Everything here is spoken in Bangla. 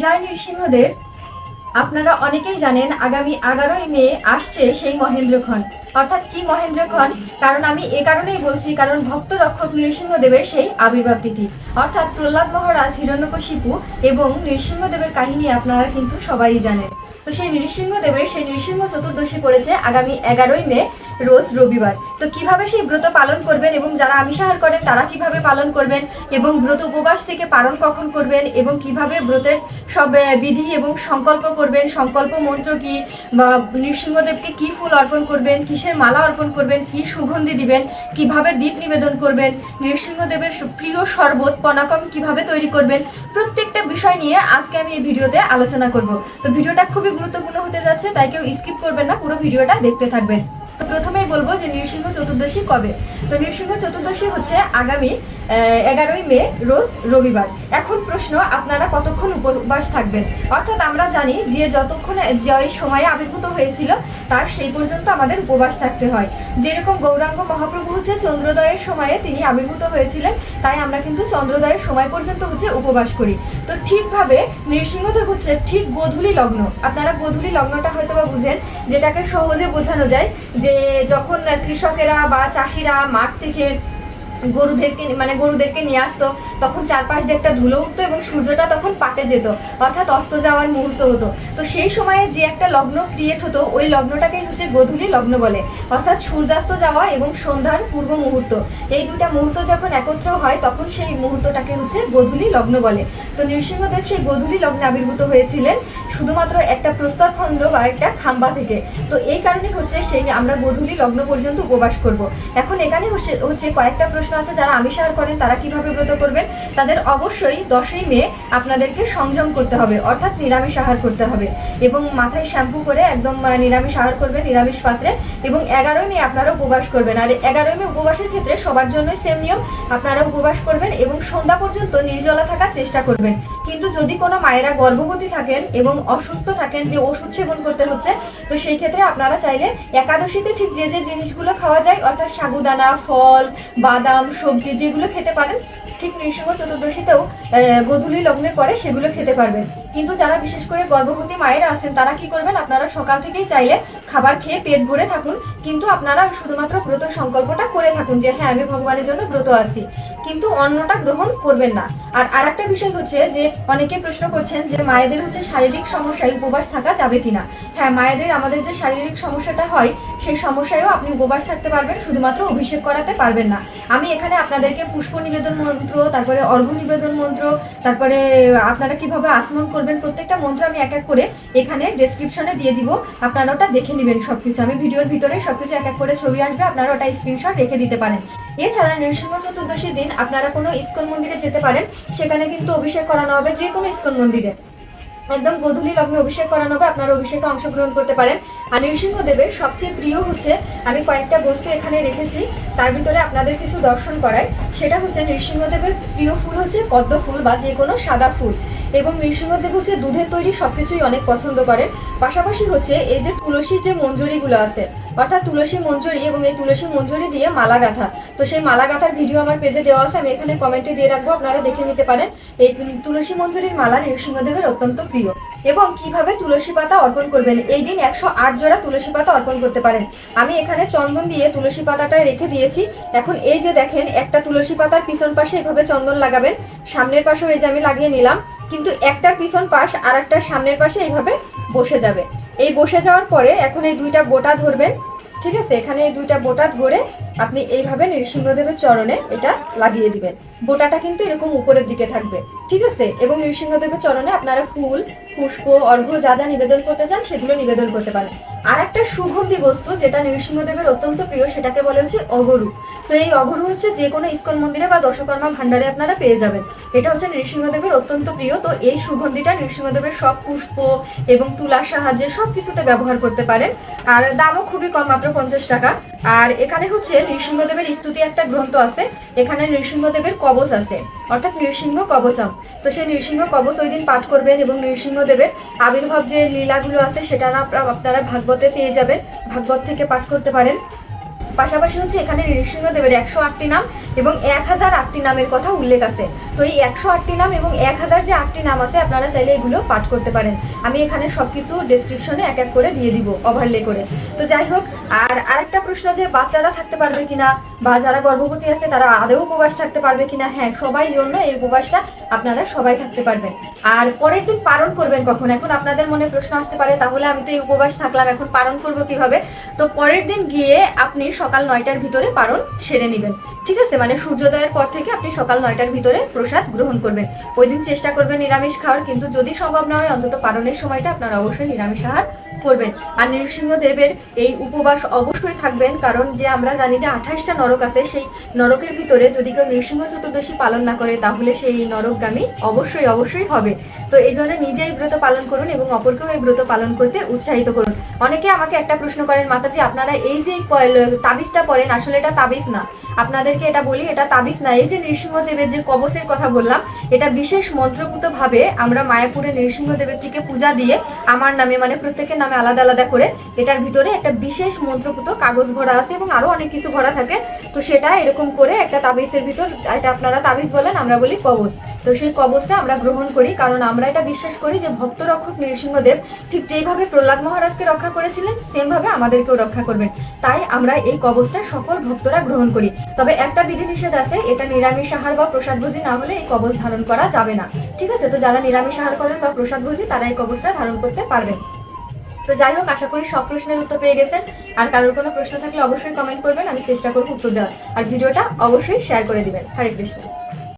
জয় নৃসিংহদেব, আপনারা অনেকেই জানেন আগামী এগারোই মে আসছে সেই মহেন্দ্রক্ষণ। অর্থাৎ কি মহেন্দ্রক্ষণ? কারণ আমি এ কারণেই বলছি, কারণ ভক্ত রক্ষক নৃসিংহদেবের সেই আবির্ভাব তিথি। অর্থাৎ প্রহ্লাদ মহারাজ হিরণ্যকশিপু এবং নৃসিংহদেবের কাহিনী আপনারা কিন্তু সবাই জানেন। তো সেই নৃসিংহ দেবের সেই নৃসিংহ চতুর্দশী পড়েছে আগামী এগারোই মে, রোজ রবিবার। তো কীভাবে সেই ব্রত পালন করবেন এবং যারা আমিষাহার করেন, তারা কীভাবে পালন করবেন এবং ব্রত উপবাস থেকে পালন কখন করবেন এবং কীভাবে ব্রতের সব বিধি এবং সংকল্প করবেন, সংকল্প মন্ত্র কি বা নৃসিংহদেবকে কি ফুল অর্পণ করবেন, কিসের মালা অর্পণ করবেন, কি সুগন্ধি দিবেন, কীভাবে দীপ নিবেদন করবেন, নৃসিংহদেবের প্রিয় শরবত, পনাকম কীভাবে তৈরি করবেন, প্রত্যেকটা বিষয় নিয়ে আজকে আমি এই ভিডিওতে আলোচনা করব। তো ভিডিওটা খুবই গুরুত্বপূর্ণ হতে যাচ্ছে তাই কেউ স্কিপ করবেন না পুরো ভিডিওটা দেখতে থাকবেন। প্রথমেই বলব যে নৃসিংহ চতুর্দশী কবে? তো নৃসিংহ চতুর্দশী হচ্ছে আগামী এগারোই মে, রোজ রবিবার। এখন প্রশ্ন, আপনারা কতক্ষণ উপবাস থাকবেন? অর্থাৎ আমরা জানি যে যতক্ষণ যে সময়ে আবির্ভূত হয়েছিল, তার সেই পর্যন্ত আমাদের উপবাস থাকতে হয়। যেরকম গৌরাঙ্গ মহাপ্রভু হচ্ছে চন্দ্রোদয়ের সময়ে তিনি আবির্ভূত হয়েছিলেন, তাই আমরা কিন্তু চন্দ্রোদয়ের সময় পর্যন্ত হচ্ছে উপবাস করি। তো ঠিকভাবে নৃসিংহদেব হচ্ছে ঠিক গোধূলি লগ্ন। আপনারা গোধূলি লগ্নটা হয়তো বা বুঝেন, যেটাকে সহজে বোঝানো যায় যে যখন কৃষকেরা বা চাষিরা মাঠ থেকে গরুদেরকে মানে গরুদেরকে নিয়ে আসতো, তখন চারপাশ দিয়ে একটা ধুলো উঠতো এবং সূর্যটা তখন পাটে যেত, অর্থাৎ অস্ত যাওয়ার মুহূর্ত হতো। তো সেই সময়ে যে একটা লগ্ন ক্রিয়েট হতো, ওই লগ্নটাকেই হচ্ছে গোধূলি লগ্ন বলে, অর্থাৎ সূর্যাস্ত যাওয়া এবং সন্ধ্যার পূর্ব মুহূর্ত। এই দুটা মুহূর্ত যখন একত্র হয়, তখন সেই মুহূর্তটাকে হচ্ছে গোধূলি লগ্ন বলে। তো নৃসিংহদেব সেই গোধূলি লগ্নে আবির্ভূত হয়েছিলেন, শুধুমাত্র একটা প্রস্তর প্রস্তরখণ্ড বা একটা খাম্বা থেকে। তো এই কারণে হচ্ছে সেই আমরা গোধূলি লগ্ন পর্যন্ত উপবাস করব। এখন এখানে হচ্ছে হচ্ছে কয়েকটা প্রশ্ন আছে, যারা আমিষাহার করেন, তারা কীভাবে ব্রত করবেন? তাদের অবশ্যই দশই মে আপনাদেরকে সংযম করতে হবে, অর্থাৎ নিরামিষ আহার করতে হবে। এবং মাথায় শ্যাম্পু করে একদম নিরামিষ আহার করবেন, নিরামিষ পাত্রে। এবং এগারোই মে আপনারা উপবাস করবেন। আর এগারোই মে উপবাসের ক্ষেত্রে সবার জন্যই সেম নিয়ম আপনারা উপবাস করবেন এবং সন্ধ্যা পর্যন্ত নির্জলা থাকার চেষ্টা করবেন। কিন্তু যদি কোনো মায়েরা গর্ভবতী থাকেন এবং অসুস্থ থাকেন, যে ওষুধ সেবন করতে হচ্ছে, তো সেই ক্ষেত্রে আপনারা চাইলে একাদশীতে ঠিক যে যে জিনিসগুলো খাওয়া যায়, অর্থাৎ সাবুদানা, ফল, বাদাম সবজি যেগুলো খেতে পারেন ঠিক নৃসিংহ চতুর্দশীতেও গোধূলি লগ্নের পরে সেগুলো খেতে পারবেন। কিন্তু যারা বিশেষ করে গর্ভবতী মায়েরা আছেন, তারা কি করবেন? আপনারা সকাল থেকেই চাইলে খাবার খেয়ে পেট ভরে থাকুন। কিন্তু আপনারা শুধুমাত্র ব্রত সংকল্পটা করে থাকুন যে হ্যাঁ আমি ভগবানের জন্য ব্রত আছি। কিন্তু অন্নটা গ্রহণ করবেন না। আর আরেকটা বিষয় হচ্ছে যে, অনেকে প্রশ্ন করছেন যে, মায়েদের হচ্ছে শারীরিক সমস্যায় উপবাস থাকা যাবে কিনা? হ্যাঁ মায়েদের আমাদের যে শারীরিক সমস্যাটা হয়, সেই সমস্যায়ও আপনি উপবাস থাকতে পারবেন, শুধুমাত্র অভিষেক করাতে পারবেন না। আমি এখানে আপনাদেরকে পুষ্প নিবেদন মন্ত্র তারপরে অর্ঘ্য নিবেদন মন্ত্র, তারপরে আপনারা কীভাবে আসমন করবেন, প্রত্যেকটা মন্ত্র আমি এক এক করে এখানে ডেসক্রিপশনে দিয়ে দিব। আপনারা ওটা দেখে নেবেন সবকিছু। আমি ভিডিওর ভিতরে সবকিছু এক এক করে ছবি আসবে, আপনারা ওটা স্ক্রিনশট রেখে দিতে পারেন। এছাড়া নৃসিংহ চতুর্দশীর দিন আপনারা কোনো ইস্কন মন্দিরে যেতে পারেন, সেখানে কিন্তু অভিষেক করানো হবে যে কোনো ইস্কন মন্দিরে। একদম গোধূলি লগ্নে অভিষেক করানো হবে আপনারা অভিষেকে অংশগ্রহণ করতে পারেন। আর নৃসিংহদেবের সবচেয়ে প্রিয় হচ্ছে, আমি কয়েকটা বস্তু এখানে রেখেছি, তার ভিতরে আপনাদের কিছু দর্শন করায় সেটা হচ্ছে নৃসিংহদেবের প্রিয় ফুল হচ্ছে পদ্ম ফুল বা যে কোনো সাদা ফুল। এবং নৃসিংহদেব হচ্ছে দুধের তৈরি সবকিছুই অনেক পছন্দ করেন। পাশাপাশি হচ্ছে এই যে তুলসীর যে মঞ্জুরিগুলো আছে, অর্থাৎ তুলসী মঞ্জুরি এবং এই তুলসী মঞ্জুরি দিয়ে মালা গাঁথা। তো সেই মালা গাঁথার ভিডিও আমার পেজে দেওয়া আছে, আমি এখানে কমেন্টে দিয়ে রাখব, আপনারা দেখে নিতে পারেন। এই তুলসী মঞ্জুরির মালা নৃসিংহদেবের অত্যন্ত প্রিয়। এবং কীভাবে তুলসী পাতা অর্পণ করবেন? এই দিন একশো আট জোড়া তুলসী পাতা অর্পণ করতে পারেন। আমি এখানে চন্দন দিয়ে তুলসী পাতাটা রেখে দিয়েছি। এখন এই যে দেখেন, একটা তুলসী পাতার পিছন পাশে এভাবে চন্দন লাগাবেন। সামনের পাশেও এই যে আমি লাগিয়ে নিলাম। কিন্তু একটার পিছন পাশ আর একটা সামনের পাশে এইভাবে বসে যাবে। এই বসে যাওয়ার পরে এখন এই দুইটা বোটা ধরবেন। ঠিক আছে? এখানে দুইটা বোটা ধরে আপনি এইভাবে নৃসিংহদেবের চরণে এটা লাগিয়ে দিবেন। বোটাটা কিন্তু এরকম উপরের দিকে থাকবে। ঠিক আছে? এবং নৃসিংহদেবের চরণে আপনারা ফুল, পুষ্প, অর্ঘ্য যা যা নিবেদন করতে চান সেগুলো নিবেদন করতে পারেন। আর একটা সুগন্ধি বস্তু যেটা নৃসিংহদেবের অত্যন্ত প্রিয়, সেটাকে বলে হচ্ছে অগরু। তো এই অগরু হচ্ছে যে কোনো ইস্কন মন্দিরে বা দশকর্মা ভান্ডারে আপনারা পেয়ে যাবেন। এটা হচ্ছে নৃসিংহদেবের অত্যন্ত প্রিয়, তো এই সুগন্ধিটা নৃসিংহদেবের সব পুষ্প এবং তুলার সাহায্যে সব কিছুতে ব্যবহার করতে পারেন। আর দামও খুবই কম, মাত্র পঞ্চাশ টাকা। আর এখানে হচ্ছে নৃসিংহদেবের স্তুতি একটা গ্রন্থ আছে, এখানে নৃসিংহদেবের কবচ আছে। অর্থাৎ নৃসিংহ কবচম। তো সেই নৃসিংহ কবচ ওই দিন পাঠ করবেন এবং নৃসিংহদেবের আবির্ভাব যে লীলাগুলো আছে, সেটা আপনারা ভাগবতে পেয়ে যাবেন। ভাগবত থেকে পাঠ করতে পারেন। পাশাপাশি হচ্ছে এখানে নৃসিংহদেবের একশো আটটি নাম এবং এক হাজার আটটি নামের কথা উল্লেখ আছে। তো এই একশো আটটি নাম এবং এক হাজার যে আটটি নাম আছে, আপনারা চাইলে এগুলো পাঠ করতে পারেন। আমি এখানে সব কিছু ডেসক্রিপশনে এক এক করে দিয়ে দিব ওভারলে করে। তো যাই হোক, আর আরেকটা প্রশ্ন যে, বাচ্চারা থাকতে পারবে কিনা বা যারা গর্ভবতী আছে, তারা আদৌ উপবাস থাকতে পারবে কিনা? হ্যাঁ সবাই জন্য এই উপবাসটা আপনারা সবাই থাকতে পারবেন। আর পরের দিন পালন করবেন কখন? এখন আপনাদের মনে প্রশ্ন আসতে পারে, তাহলে আমি তো এই উপবাস থাকলাম, এখন পালন করব কীভাবে? তো পরের দিন গিয়ে আপনি সকাল নয়টার ভিতরে পালন সেরে নেবেন। ঠিক আছে? মানে সূর্যোদয়ের পর থেকে আপনি সকাল নয়টার ভিতরে প্রসাদ গ্রহণ করবেন। ওই দিন চেষ্টা করবেন নিরামিষ খাওয়ার, কিন্তু যদি সম্ভব না হয়, অন্তত পারণের সময়টা আপনারা অবশ্যই নিরামিষ আহার করবেন। আর নৃসিংহদেবের এই উপবাস অবশ্যই থাকবেন, কারণ যে আমরা জানি যে আঠাশটা নরক আছে, সেই নরকের ভিতরে যদি কেউ নৃসিংহ চতুর্দশী পালন না করে, তাহলে সেই নরকগামী অবশ্যই অবশ্যই হবে। তো এই জন্য নিজেই ব্রত পালন করুন এবং অপরকেও এই ব্রত পালন করতে উৎসাহিত করুন। অনেকে আমাকে একটা প্রশ্ন করেন, মাতাজি, আপনারা এই যে তাবিজটা পড়েন, আসলে এটা তাবিজ না। আপনাদেরকে এটা বলি, এটা তাবিজ না। এই যে নৃসিংহদেবের যে কবচের কথা বললাম, এটা বিশেষ মন্ত্রপুত ভাবে আমরা মায়াপুরে নৃসিংহদেবের থেকে পূজা দিয়ে আমার নামে মানে প্রত্যেকের নামে আলাদা আলাদা করে, এটার ভিতরে একটা বিশেষ মন্ত্রপুত কাগজ ভরা আছে এবং আরও অনেক কিছু ভরা থাকে। তো সেটা এরকম করে একটা তাবিজের ভিতর, এটা আপনারা তাবিজ বলেন, আমরা বলি কবচ। তো সেই কবচটা আমরা গ্রহণ করি, কারণ আমরা এটা বিশ্বাস করি যে ভক্ত রক্ষক নৃসিংহদেব ঠিক যেইভাবে প্রহ্লাদ মহারাজকে রক্ষা করেছিলেন সেম ভাবে আমাদেরকেও রক্ষা করবেন। তাই আমরা এই কবচটা সকল ভক্তরা গ্রহণ করি। তবে একটা বিধিনিষেধ আছে, এটা নিরামিষ আহার বা প্রসাদ ভোজি না হলে এই কবচ ধারণ করা যাবে না। ঠিক আছে? তো যারা নিরামিষ আহার করেন বা প্রসাদ ভোজি, তারা এই কবচটা ধারণ করতে পারবেন। তো যাই হোক, আশা করি সব প্রশ্নের উত্তর পেয়ে গেছেন। আর কারোর কোনো প্রশ্ন থাকলে অবশ্যই কমেন্ট করবেন, আমি চেষ্টা করব উত্তর দেওয়ার। আর ভিডিওটা অবশ্যই শেয়ার করে দিবেন। হরে কৃষ্ণ।